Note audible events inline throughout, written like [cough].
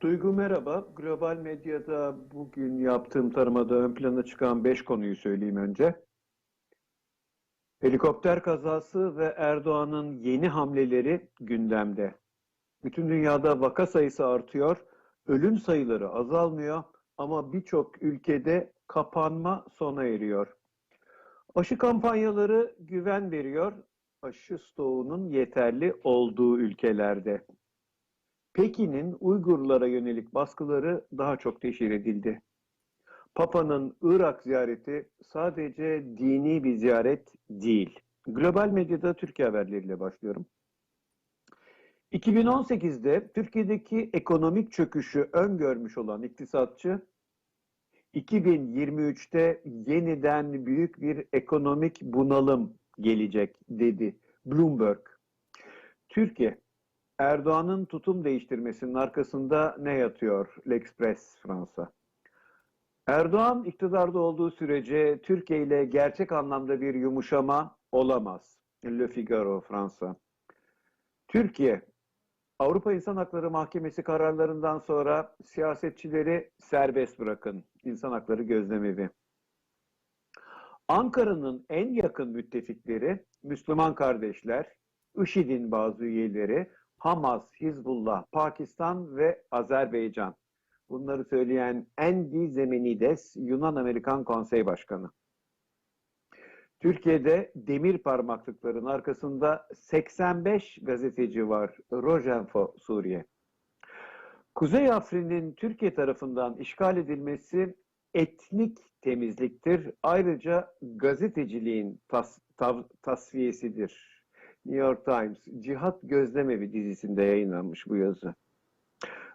Duygu merhaba. Global medyada bugün yaptığım taramada ön plana çıkan 5 konuyu söyleyeyim önce. Helikopter kazası ve Erdoğan'ın yeni hamleleri gündemde. Bütün dünyada vaka sayısı artıyor, ölüm sayıları azalmıyor ama birçok ülkede kapanma sona eriyor. Aşı kampanyaları güven veriyor, aşı stoğunun yeterli olduğu ülkelerde. Pekin'in Uygurlara yönelik baskıları daha çok teşhir edildi. Papa'nın Irak ziyareti sadece dini bir ziyaret değil. Global medyada Türkiye haberleriyle başlıyorum. 2018'de Türkiye'deki ekonomik çöküşü öngörmüş olan iktisatçı 2023'te yeniden büyük bir ekonomik bunalım gelecek dedi Bloomberg. Türkiye Erdoğan'ın tutum değiştirmesinin arkasında ne yatıyor? L'Express Fransa. Erdoğan iktidarda olduğu sürece Türkiye ile gerçek anlamda bir yumuşama olamaz. Le Figaro Fransa. Türkiye, Avrupa İnsan Hakları Mahkemesi kararlarından sonra siyasetçileri serbest bırakın. İnsan Hakları Gözlemevi. Ankara'nın en yakın müttefikleri Müslüman kardeşler, IŞİD'in bazı üyeleri, Hamas, Hizbullah, Pakistan ve Azerbaycan. Bunları söyleyen Andy Zemenides, Yunan-Amerikan Konsey Başkanı. Türkiye'de demir parmaklıkların arkasında 85 gazeteci var. Rojenfo Suriye. Kuzey Afrin'in Türkiye tarafından işgal edilmesi etnik temizliktir. Ayrıca gazeteciliğin tas, tav, tasfiyesidir. New York Times, Cihat Gözlemevi dizisinde yayınlanmış bu yazı.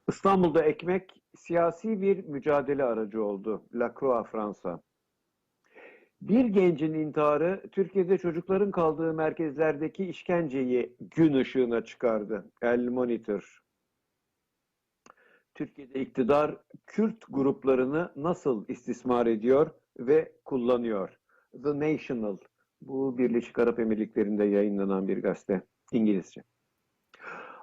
İstanbul'da ekmek siyasi bir mücadele aracı oldu. La Croix Fransa. Bir gencin intiharı Türkiye'de çocukların kaldığı merkezlerdeki işkenceyi gün ışığına çıkardı. El Monitor. Türkiye'de iktidar Kürt gruplarını nasıl istismar ediyor ve kullanıyor? The National bu Birleşik Arap Emirlikleri'nde yayınlanan bir gazete İngilizce.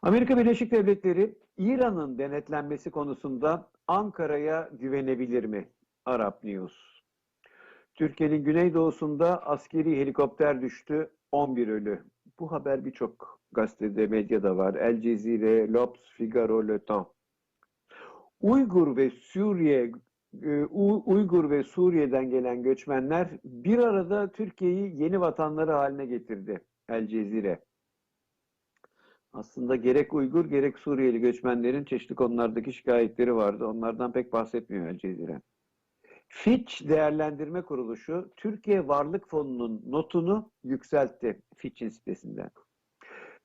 Amerika Birleşik Devletleri İran'ın denetlenmesi konusunda Ankara'ya güvenebilir mi? Arap News. Türkiye'nin güneydoğusunda askeri helikopter düştü, 11 ölü. Bu haber birçok gazetede, medyada var. El Cezire, L'Obs, Figaro, Le Temps. Uygur ve Suriye Uygur ve Suriye'den gelen göçmenler bir arada Türkiye'yi yeni vatanları haline getirdi. El Cezire. Aslında gerek Uygur gerek Suriyeli göçmenlerin çeşitli konulardaki şikayetleri vardı. Onlardan pek bahsetmiyor El Cezire. Fitch Değerlendirme Kuruluşu Türkiye Varlık Fonu'nun notunu yükseltti Fitch'in sitesinden.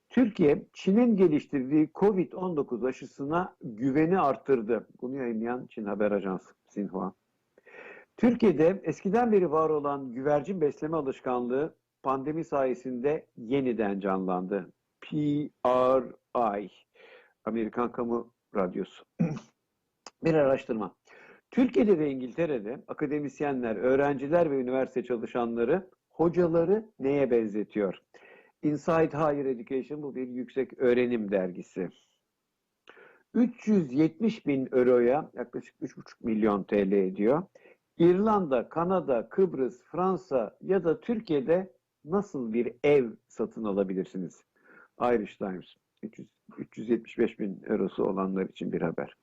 Türkiye, Çin'in geliştirdiği COVID-19 aşısına güveni arttırdı. Bunu yayınlayan Çin Haber Ajansı Sinhua. Türkiye'de eskiden beri var olan güvercin besleme alışkanlığı pandemi sayesinde yeniden canlandı. PRI, Amerikan Kamu Radyosu. [clears throat] Bir araştırma. Türkiye'de ve İngiltere'de akademisyenler, öğrenciler ve üniversite çalışanları hocaları neye benzetiyor? Inside Higher Education bu bir yüksek öğrenim dergisi. 370 bin euroya yaklaşık 3,5 milyon TL ediyor. İrlanda, Kanada, Kıbrıs, Fransa ya da Türkiye'de nasıl bir ev satın alabilirsiniz? Irish Times 300, 375 bin eurosu olanlar için bir haber.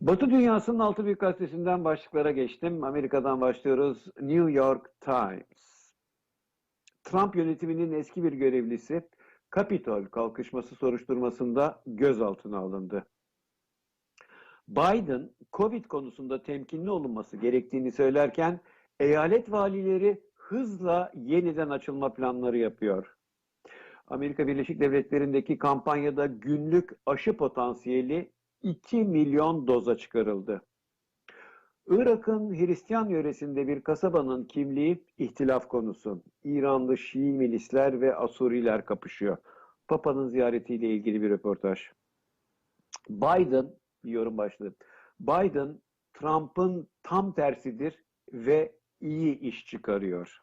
Batı dünyasının altı büyük gazetesinden başlıklara geçtim. Amerika'dan başlıyoruz. New York Times. Trump yönetiminin eski bir görevlisi Kapitol kalkışması soruşturmasında gözaltına alındı. Biden, Covid konusunda temkinli olunması gerektiğini söylerken eyalet valileri hızla yeniden açılma planları yapıyor. Amerika Birleşik Devletleri'ndeki kampanyada günlük aşı potansiyeli 2 milyon doza çıkarıldı. Irak'ın Hristiyan yöresinde bir kasabanın kimliği ihtilaf konusu. İranlı Şii milisler ve Asuriler kapışıyor. Papa'nın ziyaretiyle ilgili bir röportaj. Biden, bir yorum başlığı. Biden, Trump'ın tam tersidir ve iyi iş çıkarıyor.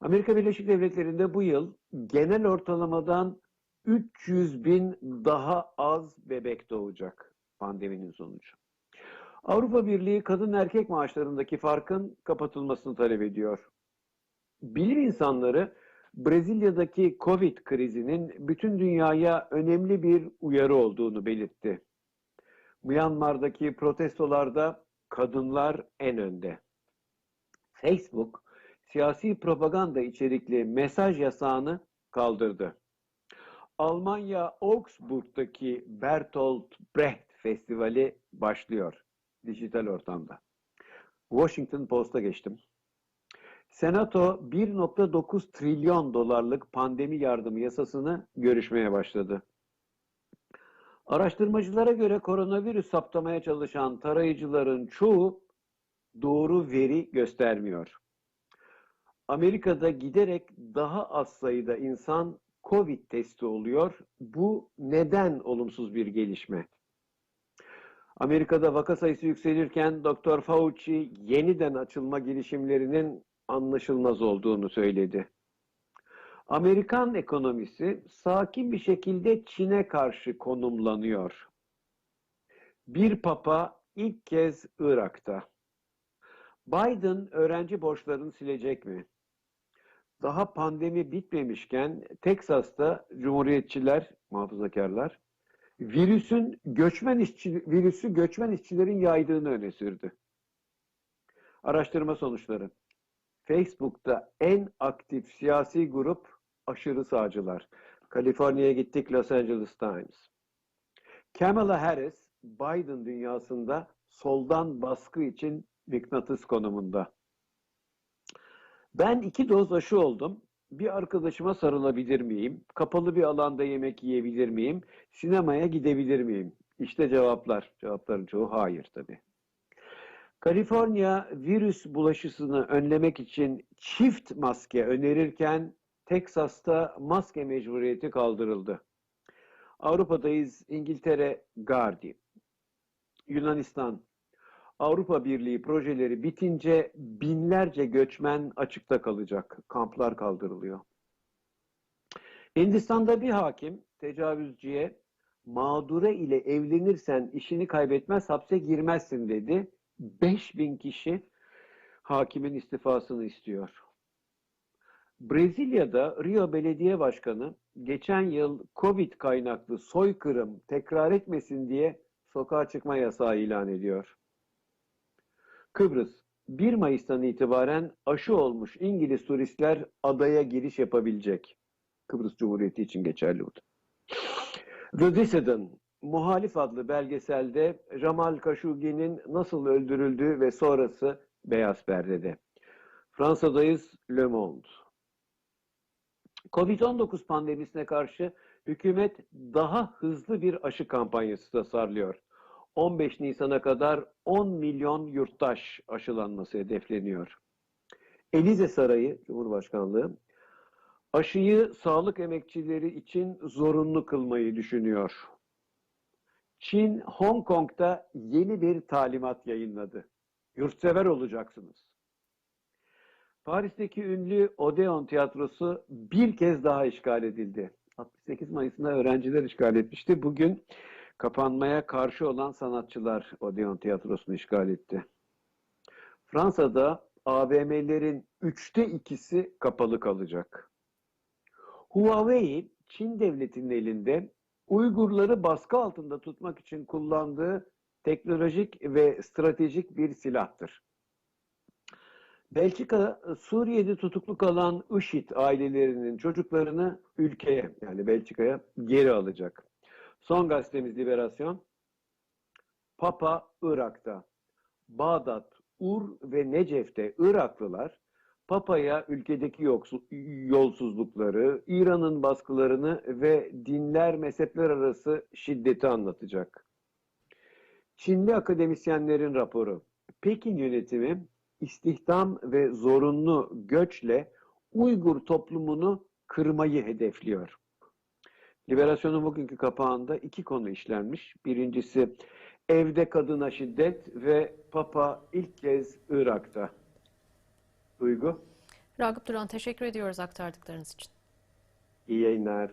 Amerika Birleşik Devletleri'nde bu yıl genel ortalamadan 300 bin daha az bebek doğacak pandeminin sonucu. Avrupa Birliği kadın erkek maaşlarındaki farkın kapatılmasını talep ediyor. Bilim insanları Brezilya'daki Covid krizinin bütün dünyaya önemli bir uyarı olduğunu belirtti. Myanmar'daki protestolarda kadınlar en önde. Facebook, siyasi propaganda içerikli mesaj yasağını kaldırdı. Almanya Augsburg'daki Bertolt Brecht Festivali başlıyor dijital ortamda. Washington Post'a geçtim. Senato 1.9 trilyon dolarlık pandemi yardımı yasasını görüşmeye başladı. Araştırmacılara göre koronavirüs saptamaya çalışan tarayıcıların çoğu doğru veri göstermiyor. Amerika'da giderek daha az sayıda insan Covid testi oluyor. Bu neden olumsuz bir gelişme? Amerika'da vaka sayısı yükselirken Dr. Fauci yeniden açılma girişimlerinin anlaşılmaz olduğunu söyledi. Amerikan ekonomisi sakin bir şekilde Çin'e karşı konumlanıyor. Bir papa ilk kez Irak'ta. Biden öğrenci borçlarını silecek mi? Daha pandemi bitmemişken Teksas'ta Cumhuriyetçiler, muhafazakarlar virüsün göçmen işçi, virüsü göçmen işçilerin yaydığını öne sürdü. Araştırma sonuçları. Facebook'ta en aktif siyasi grup aşırı sağcılar. Kaliforniya'ya gittik Los Angeles Times. Kamala Harris, Biden dünyasında soldan baskı için mıknatıs konumunda. Ben iki doz aşı oldum. Bir arkadaşıma sarılabilir miyim? Kapalı bir alanda yemek yiyebilir miyim? Sinemaya gidebilir miyim? İşte cevaplar. Cevapların çoğu hayır tabii. Kaliforniya virüs bulaşısını önlemek için çift maske önerirken Teksas'ta maske mecburiyeti kaldırıldı. Avrupa'dayız İngiltere Gardi. Yunanistan Avrupa Birliği projeleri bitince binlerce göçmen açıkta kalacak. Kamplar kaldırılıyor. Hindistan'da bir hakim tecavüzcüye mağdure ile evlenirsen işini kaybetmez hapse girmezsin dedi. 5000 kişi hakimin istifasını istiyor. Brezilya'da Rio Belediye Başkanı geçen yıl Covid kaynaklı soykırım tekrar etmesin diye sokağa çıkma yasağı ilan ediyor. Kıbrıs 1 Mayıs'tan itibaren aşı olmuş İngiliz turistler adaya giriş yapabilecek. Kıbrıs Cumhuriyeti için geçerli bu. The Dissident, Muhalif adlı belgeselde Jamal Khashoggi'nin nasıl öldürüldüğü ve sonrası Beyaz Perde'de. Fransa'dayız Le Monde. Covid-19 pandemisine karşı hükümet daha hızlı bir aşı kampanyası tasarlıyor. 15 Nisan'a kadar 10 milyon yurttaş aşılanması hedefleniyor. Elize Sarayı, Cumhurbaşkanlığı, aşıyı sağlık emekçileri için zorunlu kılmayı düşünüyor. Çin, Hong Kong'da yeni bir talimat yayınladı. Yurtsever olacaksınız. Paris'teki ünlü Odeon Tiyatrosu bir kez daha işgal edildi. 68 Mayıs'ında öğrenciler işgal etmişti. Bugün kapanmaya karşı olan sanatçılar Odeon Tiyatrosu'nu işgal etti. Fransa'da AVM'lerin üçte ikisi kapalı kalacak. Huawei, Çin devletinin elinde Uygurları baskı altında tutmak için kullandığı teknolojik ve stratejik bir silahtır. Belçika, Suriye'de tutuklu kalan IŞİD ailelerinin çocuklarını ülkeye yani Belçika'ya geri alacak. Son gazetemiz Liberasyon. Papa Irak'ta. Bağdat, Ur ve Necef'te Iraklılar Papa'ya ülkedeki yolsuzlukları, İran'ın baskılarını ve dinler mezhepler arası şiddeti anlatacak. Çinli akademisyenlerin raporu. Pekin yönetimi istihdam ve zorunlu göçle Uygur toplumunu kırmayı hedefliyor. Liberasyonun bugünkü kapağında iki konu işlenmiş. Birincisi evde kadına şiddet ve Papa ilk kez Irak'ta. Duygu. Ragıp Duran teşekkür ediyoruz aktardıklarınız için. İyi yayınlar.